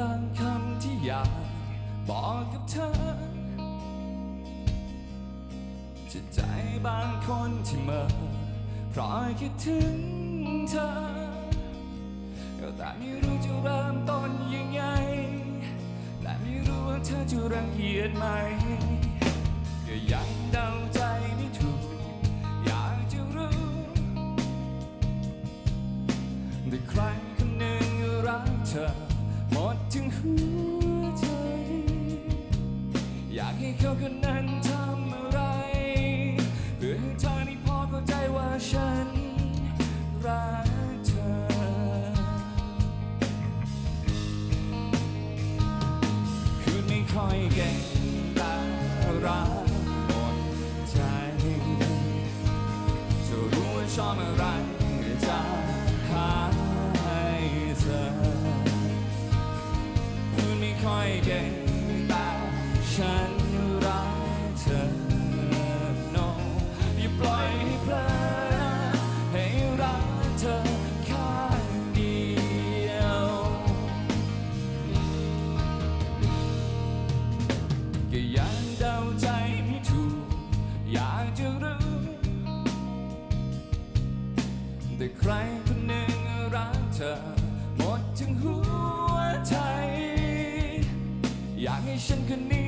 บางคำที่อยากบอกกับเธอจิตใจบางคนที่เมื่อเพราะคิดถึงเธอแต่ไม่รู้จะเริ่มต้นยังไง และไม่รู้ว่าเธอจะรังเกียจไหม ก็ยังเดาใจไม่ถูก อยากจะรู้แต่ใครคนหนึ่งรักเธอ หมดถึงหัวใจ อยากให้เขาคนนั้น จะรู้แต่ใครคนหนึ่งรักเธอ หมดถึงหัวใจ อยากให้ฉันคนนี้